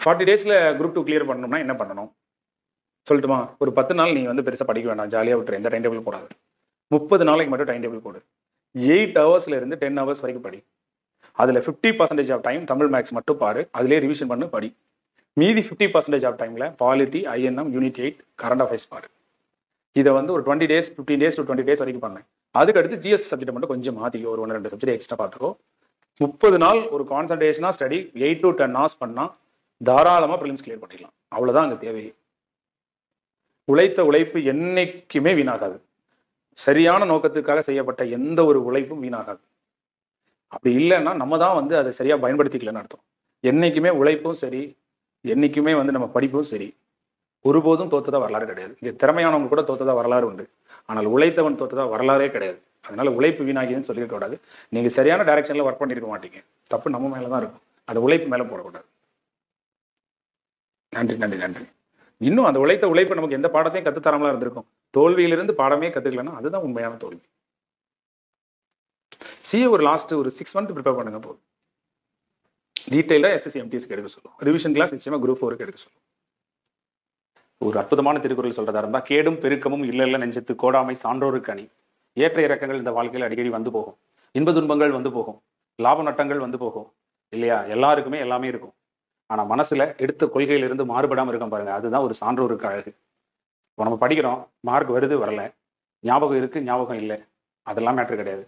Forty டேஸில் group two clear பண்ணணும்னா என்ன பண்ணணும்? சொல்லட்டுமா? ஒரு பத்து நாள் நீ வந்து பெருசாக படிக்க வேண்டாம் ஜாலியாக விட்டுரு. எந்த டைம் டேபிள் போடாது. முப்பது நாளைக்கு மட்டும் டைம் டேபிள் போடு. எயிட் ஹவர்ஸ்ல இருந்து டென் ஹவர்ஸ் வரைக்கும் படி. அதில் fifty percentage of time Tamil marks மட்டும் பாரு. அதிலே ரிவிஷன் பண்ணு படி. மீதி ஃபிஃப்டி பர்சன்டேஜ் ஆஃப் டைமில் polity INM unit eight current affairs பாரு. இதை வந்து ஒரு twenty days fifteen days to twenty days வரைக்கும் பண்ணேன் அதுக்கு அடுத்து ஜிஎஸ் சப்ஜெக்ட் மட்டும் கொஞ்சம் மாற்றிக்கோ ஒரு ஒன்று ரெண்டு சப்ஜெக்ட் எக்ஸ்ட்ரா பார்த்துக்கோ முப்பது நாள் ஒரு கான்சன்ட்ரேஷனாக study eight to ten hours பண்ணால் தாராளமாக ப்ரிலிம்ஸ் கிளியர் பண்ணிடலாம். அவ்வளோதான் அங்கே தேவை. உழைத்த உழைப்பு என்னைக்குமே வீணாகாது. சரியான நோக்கத்துக்காக செய்யப்பட்ட எந்த ஒரு உழைப்பும் வீணாகாது. அப்படி இல்லைன்னா நம்ம தான் வந்து அதை சரியாக பயன்படுத்திக்கலன்னு அர்த்தம். என்னைக்குமே உழைப்பும் சரி என்னைக்குமே வந்து நம்ம படிப்பும் சரி. ஒருபோதும் தோத்ததா வரலாறு கிடையாது. இங்கே திறமையானவங்க கூட தோத்ததா வரலாறு உண்டு. ஆனால் உழைத்தவன் தோத்ததா வரலாறே கிடையாது. அதனால உழைப்பு வீணாகிதுன்னு சொல்லியிருக்க நீங்கள் சரியான டைரக்ஷனில் ஒர்க் பண்ணியிருக்க மாட்டீங்க. தப்பு நம்ம மேலே தான் இருக்கும். அது உழைப்பு மேலே போடக்கூடாது. நன்றி நன்றி நன்றி. இன்னும் அந்த உழைத்த உழைப்பு நமக்கு எந்த பாடத்தையும் கற்றுத்தராமலாம் இருந்திருக்கும்? தோல்வியிலிருந்து பாடமே கத்துக்கலன்னா அதுதான் உண்மையான தோல்வி. சிஏ ஒரு லாஸ்ட் ஒரு சிக்ஸ் மந்த் ப்ரிப்பேர் பண்ணுங்க போதும். டீட்டெயிலாக எஸ்எஸ்சி எம்டிஎஸ்க்கு எடுக்க சொல்லும் ரிவிஷன் கிளாஸ் நிச்சயமாக குரூப் ஃபோருக்கு எடுக்க சொல்லும் ஒரு அற்புதமான திருக்குறள் சொல்றதா இருந்தா கேடும் பெருக்கமும் இல்ல இல்ல நெஞ்சத்து கோடாமை சான்றோருக்கு அணி. ஏற்ற இறக்கங்கள் இந்த வாழ்க்கையில் அடிக்கடி வந்து போகும். இன்ப துன்பங்கள் வந்து போகும். லாப நட்டங்கள் வந்து போகும். இல்லையா? எல்லாருக்குமே எல்லாமே இருக்கும். ஆனால் மனசில் எடுத்த கொள்கையிலிருந்து மாறுபடாமல் இருக்கும் பாருங்க. அதுதான் ஒரு சான்றோருக்கு அழகு. இப்போ நம்ம படிக்கிறோம் மார்க் வருது வரல. ஞாபகம் இருக்குது ஞாபகம் இல்லை. அதெல்லாம் மேட்ரு கிடையாது.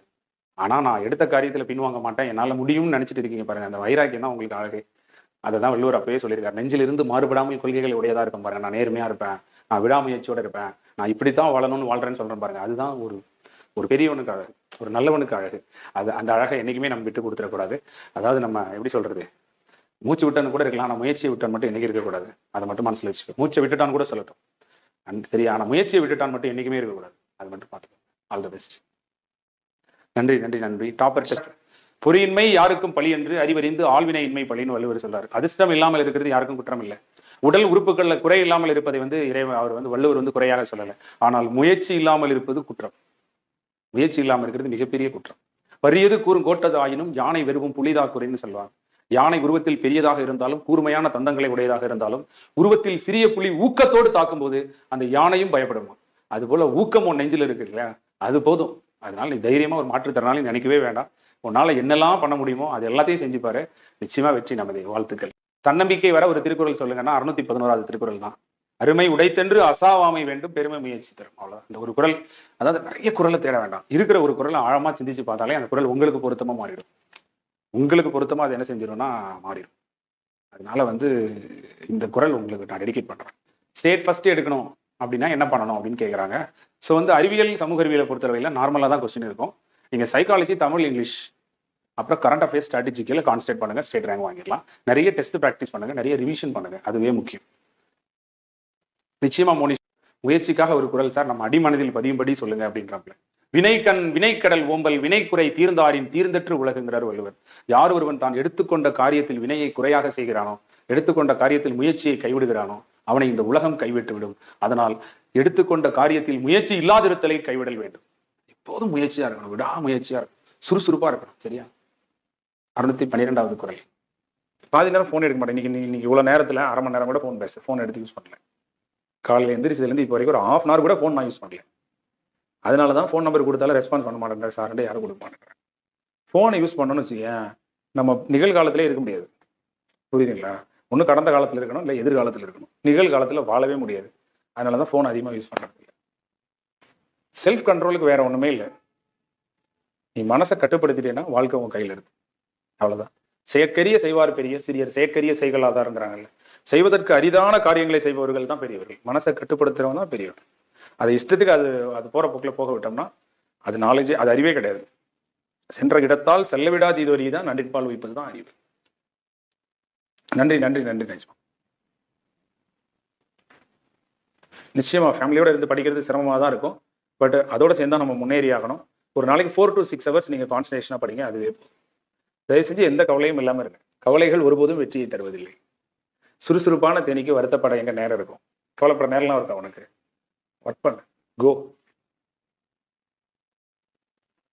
ஆனால் நான் எடுத்த காரியத்தில் பின்வாங்க மாட்டேன். என்னால் முடியும்னு நினச்சிட்டு இருக்கீங்க பாருங்க. அந்த வைராக்கியம் தான் உங்களுக்கு அழகு. அதை தான் வள்ளுவர் அப்பவே சொல்லியிருக்காரு. நெஞ்சிலிருந்து மாறுபடாமல் கொள்கைகள் உடையதாக இருக்கும் பாருங்க. நான் நேர்மையாக இருப்பேன். நான் விடாமுயற்சியோடு இருப்பேன். நான் இப்படித்தான் வாழணும்னு வாழ்கிறேன்னு சொல்கிறேன் பாருங்க. அதுதான் ஒரு ஒரு பெரியவனுக்கு அழகு. ஒரு நல்லவனுக்கு அழகு. அது அந்த அழகை என்றைக்குமே நம்ம விட்டு கொடுத்துடக்கூடாது அதாவது நம்ம எப்படி சொல்றது? மூச்சு விட்டான்னு கூட இருக்கலாம். ஆனால் முயற்சியை விட்டான் மட்டும் என்றைக்கு இருக்கக்கூடாது. அதை மட்டும் மனசுல வச்சுக்கோ. மூச்சை விட்டுட்டான்னு கூட சொல்லட்டும். அண்ட் சரி ஆனால் முயற்சியை விட்டுட்டான் மட்டும் என்றைக்குமே இருக்கக்கூடாது. அது மட்டும் பார்த்துக்கோ. ஆல் த பெஸ்ட் நன்றி நன்றி நன்றி. டாப்பர் டெஸ்ட் பொறியின்மை யாருக்கும் பழி என்று அறிவறிந்து ஆழ்வினை இன்மை பழின்னு வள்ளுவர் சொல்றாரு அதிர்ஷ்டம் இல்லாமல் இருக்கிறது யாருக்கும் குற்றம் இல்லை. உடல் உறுப்புகள்ல குறை இல்லாமல் இருப்பதை வந்து இறைவன் அவர் வந்து வள்ளுவர் வந்து குறையாக சொல்லலை. ஆனால் முயற்சி இல்லாமல் இருப்பது குற்றம். முயற்சி இல்லாமல் இருக்கிறது மிகப்பெரிய குற்றம். வறியது கூறும் கோட்டது ஆயினும் யானை வெறுவும் புலிதா குறைன்னு சொல்லுவாங்க. யானை உருவத்தில் பெரியதாக இருந்தாலும் கூர்மையான தந்தங்களை உடையதாக இருந்தாலும் உருவத்தில் சிறிய புலி ஊக்கத்தோடு தாக்கும்போது அந்த யானையும் பயப்படுமா? அது போல ஊக்கம் உன் நெஞ்சில் இருக்கு இல்லையா? அது போதும். அதனால நீ தைரியமா ஒரு மாற்றுத்திறனாளி நினைக்கவே வேண்டாம். உன்னால என்னெல்லாம் பண்ண முடியுமோ அது எல்லாத்தையும் செஞ்சுப்பாரு நிச்சயமா வெற்றி நமது வாழ்த்துக்கள். தன்னம்பிக்கை வர ஒரு திருக்குறள் சொல்லுங்கன்னா அறுநூத்தி பதினோராவது திருக்குறள் தான். அருமை உடைத்தென்று அசாவாமை வேண்டும் பெருமை முயற்சி தரும். அவ்வளோ இந்த ஒரு குறள் அதாவது நிறைய குறளை தேட வேண்டாம். இருக்கிற ஒரு குறளை ஆழமா சிந்திச்சு பார்த்தாலே அந்த குறள் உங்களுக்கு பொருத்தமா மாறிடும். உங்களுக்கு பொருத்தமாக அது என்ன செஞ்சிடும்னா மாறிடும். அதனால வந்து இந்த குரல் உங்களுக்கு நான் டெடிகேட் பண்ணுறேன் ஸ்டேட் ஃபஸ்ட்டு எடுக்கணும் அப்படின்னா என்ன பண்ணணும் அப்படின்னு கேட்குறாங்க ஸோ வந்து அறிவியல் சமூக அறிவியலை பொறுத்தளவையில் நார்மலாக தான் கொஸ்டின் இருக்கும். நீங்கள் சைக்காலஜி தமிழ் இங்கிலீஷ் அப்புறம் கரண்ட் அஃபேர்ஸ் ஸ்ட்ராட்டஜிக்கில் கான்சன்ட்ரேட் பண்ணுங்கள் ஸ்டேட் ரேங்க் வாங்கிடலாம். நிறைய டெஸ்ட் ப்ராக்டிஸ் பண்ணுங்கள் நிறைய ரிவிஷன் பண்ணுங்கள் அதுவே முக்கியம். நிச்சயமாக மோனிஷ் முயற்சிக்காக ஒரு குரல் சார் நம்ம அடிமனதில் பதியும்படி சொல்லுங்கள் அப்படின்றாங்களே வினைக்கண் வினைக்கடல் ஓம்பல் வினைக்குறை தீர்ந்தாரின் தீர்ந்தற்று உலகுங்கிறார் வள்ளுவர். யார் ஒருவன் தான் எடுத்துக்கொண்ட காரியத்தில் வினையை குறையாக செய்கிறானோ எடுத்துக்கொண்ட காரியத்தில் முயற்சியை கைவிடுகிறானோ அவனை இந்த உலகம் கைவிட்டு விடும் அதனால் எடுத்துக்கொண்ட காரியத்தில் முயற்சி இல்லாதிருத்தலை கைவிடல் வேண்டும். எப்போதும் முயற்சியா இருக்கணும் விடா முயற்சியா இருக்கணும் சுறுசுறுப்பா இருக்கணும் சரியா? அறுநூத்தி பன்னிரெண்டாவது குரல். பாதி நேரம் ஃபோன் எடுக்க மாட்டேன். இன்னைக்கு இன்னைக்கு இவ்வளவு நேரத்துல அரை மணி நேரம் கூட ஃபோன் பேச ஃபோன் எடுத்து யூஸ் பண்ணல. காலையில் எந்திரிச்சதுலேருந்து இப்போ வரைக்கும் ஒரு ஹாஃப் அன் ஹவர் கூட ஃபோன் நான் யூஸ் பண்ணல. அதனால தான் ஃபோன் நம்பர் கொடுத்தாலும் ரெஸ்பான்ஸ் பண்ண மாட்டேங்கிறார் சார்ட்டு யாரும் கொடுக்க மாட்டேங்கிறாங்க ஃபோனை யூஸ் பண்ணணும்னு வச்சுக்கேன் நம்ம நிகழ்காலத்திலே இருக்க முடியாது. புரியுதுங்களா? ஒன்று கடந்த காலத்தில் இருக்கணும் இல்லை எதிர்காலத்தில் இருக்கணும். நிகழ்காலத்தில் வாழவே முடியாது. அதனால தான் ஃபோன் அதிகமாக யூஸ் பண்ணுறது இல்லை செல்ஃப் கண்ட்ரோலுக்கு வேற ஒன்றுமே இல்லை. நீ மனசை கட்டுப்படுத்திட்டேன்னா வாழ்க்கை உன் கையில் இருக்கு. அவ்வளோதான் செயற்கரிய செய்வார் பெரிய சிறியர் செயற்கரிய செய்களாதாருங்கிறாங்கல்ல. செய்வதற்கு அரிதான காரியங்களை செய்பவர்கள் தான் பெரியவர்கள். மனசை கட்டுப்படுத்துறவங்க தான் பெரியவர் அது இஷ்டத்துக்கு அது அது போற போக்கில் போக விட்டோம்னா அது நாலேஜே அது அறிவே கிடையாது. சென்ற இடத்தால் செல்ல விடாத இது வரி தான் நன்றிப்பால் வைப்பது தான் அறிவு. நன்றி நன்றி நன்றி நிஜமா நிச்சயமா ஃபேமிலியோட இருந்து படிக்கிறது சிரமமாக தான் இருக்கும். பட் அதோட சேர்ந்தா நம்ம முன்னேறி ஆகணும். ஒரு நாளைக்கு ஃபோர் டு சிக்ஸ் ஹவர்ஸ் நீங்கள் கான்சன்ட்ரேஷனாக படிங்க அதுவே தயவு செஞ்சு எந்த கவலையும் இல்லாமல் இருங்க. கவலைகள் ஒருபோதும் வெற்றியை தருவதில்லை. சுறுசுறுப்பான தேனிக்கு வருத்தப்பட எங்க நேரம் இருக்கும். கவலைப்பட நேரம்லாம் இருக்கும் உனக்கு? ஒர்க் பண்ணு கோ